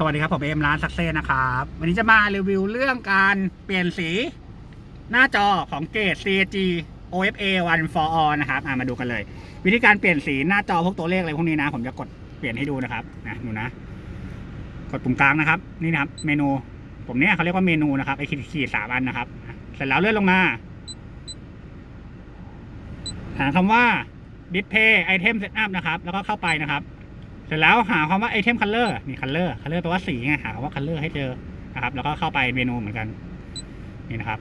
สวัสดีครับ ผมเอ็มร้านสักเซนนะครับ วันนี้จะมารีวิวเรื่องการเปลี่ยนสีหน้าจอของเกต CG OFA 1 for all นะครับมาดูกันเลย วิธีการเปลี่ยนสีหน้าจอพวกตัวเลขอะไรพวกนี้นะ ผมจะกดเปลี่ยนให้ดูนะครับนะดูนะ กดปุ่มกลางนะครับ นี่นะครับ เมนู ผมเนี่ยเขาเรียกว่าเมนูนะครับไอ้ขีดขีดสามอันนะครับ เสร็จแล้วเลื่อนลงมาหาคำว่า display item setup นะครับ แล้วก็เข้าไปนะครับ เสร็จแล้วหาคำว่า item color นี่ color color แปลว่าสีไงหาคำว่า color ให้เจอนะครับ แล้วก็เข้าไปเมนูเหมือนกันนี่นะครับ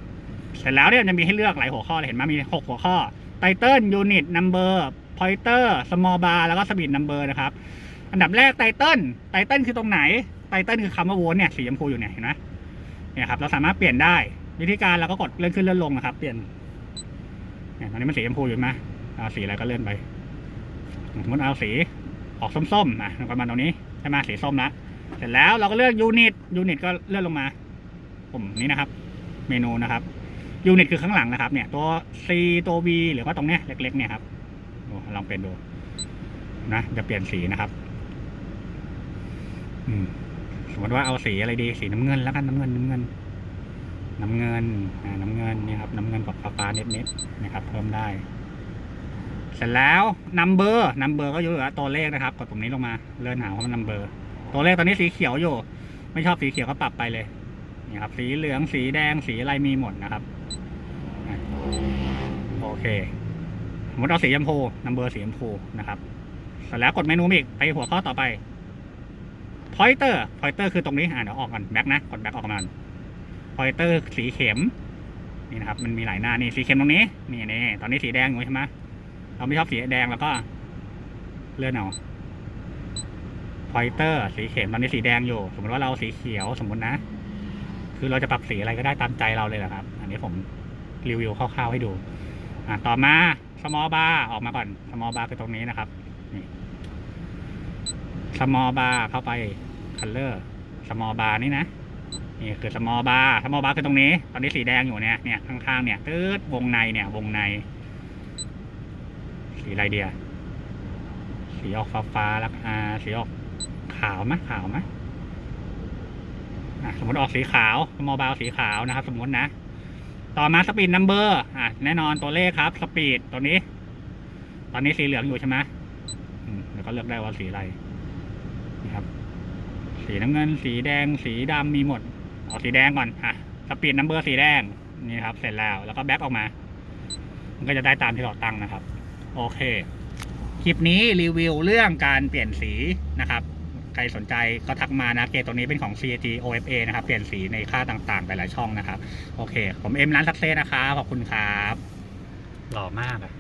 เสร็จแล้วเนี่ยจะมีให้เลือกหลายหัวข้อเลยเห็นไหมมี 6 หัวข้อ title unit number pointer small bar แล้วก็ speed number นะครับ อันดับแรก title title คือตรงไหน title คือคำว่าโวลต์เนี่ยสีชมพูอยู่เนี่ยเห็นไหมเนี่ยครับเราสามารถเปลี่ยนได้วิธีการเราก็กดเลื่อนขึ้นเลื่อนลงนะครับ เปลี่ยนเนี่ยตอนนี้มันสีชมพูอยู่ไหมเอาสีอะไรก็เลื่อนไปสมมติเอาสี ออกส้มๆนะประมาณตรงนี้ใช่ไหมสีส้มละเสร็จแล้วเราก็เลือกยูนิตยูนิตก็เลื่อนลงมาปุ่มนี้นะครับ เมนูนะครับยูนิตคือข้างหลังนะครับ เนี่ยตัว C ตัว V หรือว่าตรงเนี้ยเล็ก ๆ เนี่ยครับลองเป็นดูนะจะเปลี่ยนสีนะครับอืมสมมติว่าเอาสีอะไรดีสีน้ำเงินแล้วกันน้ำเงินน้ำเงิน น้ำเงินน้ำเงินนี่ครับน้ำเงินกับฟ้าฟ้าๆเน็ตๆนะครับ เพิ่มได้ เสร็จแล้ว number number ก็อยู่กับตัวเลขนะครับ กดปุ่มนี้ลงมาเลื่อนหาว่ามัน number ตัวเลขตอนนี้สีเขียวอยู่ ไม่ชอบสีเขียวก็ปรับไปเลยนี่ครับ สีเหลืองสีแดงสีอะไรมีหมดนะครับโอเคสมมติเอาสีชมพู number สีชมพูนะครับเสร็จแล้วกดเมนูอีกไปหัวข้อต่อไป pointer pointer คือตรงนี้อ่าเดี๋ยวออกก่อน back นะกด back ออกมา pointer สีเข็มนี่นะครับมันมีหลายหน้านี่สีเข็มตรงนี้นี่นี่ตอนนี้สีแดงอยู่ใช่ไหม เราไม่ชอบสีแดงแล้วก็เลื่อนเอา pointer สีเข็มตอนนี้สีแดงอยู่ สมมติว่าเราสีเขียวสมมตินะ คือเราจะปรับสีอะไรก็ได้ตามใจเราเลยแหละครับ อันนี้ผมรีวิวคร่าวๆให้ดู อะต่อมา small bar ออกมาก่อน small bar คือตรงนี้นะครับนี่ small bar เข้าไป color small bar นี่นะนี่คือ small bar small bar คือตรงนี้ ตอนนี้สีแดงอยู่เนี่ยเนี่ยข้างๆเนี่ยตืดวงในเนี่ยวงใน สีอะไรเดียสีออกฟ้าฟ้าแล้วอ่าสีออกขาวไหมขาวไหมสมมติออกสีขาว small bar สีขาวนะครับ สมมตินะ ต่อมา speed number อะแน่นอนตัวเลขครับ speed ตัวนี้ ตอนนี้สีเหลืองอยู่ใช่ไหมอืมแล้วก็เลือกได้ว่าสีอะไรนี่ครับ สีน้ำเงิน สีแดง สีดำมีหมด เอาสีแดงก่อนอะสปีดนัมเบอร์สีแดงนี่ครับ เสร็จแล้ว แล้วก็แบ็กออกมา มันก็จะได้ตามที่เราตั้งนะครับ โอเค คลิปนี้รีวิวเรื่องการเปลี่ยนสีนะครับ ใครสนใจก็ทักมานะ เกตตัวนี้เป็นของ CG OFA นะครับ เปลี่ยนสีในค่าต่างๆ หลายๆช่องนะครับ โอเค ผมเอ็มร้านซักเซนะครับขอบคุณครับ หล่อมากอะ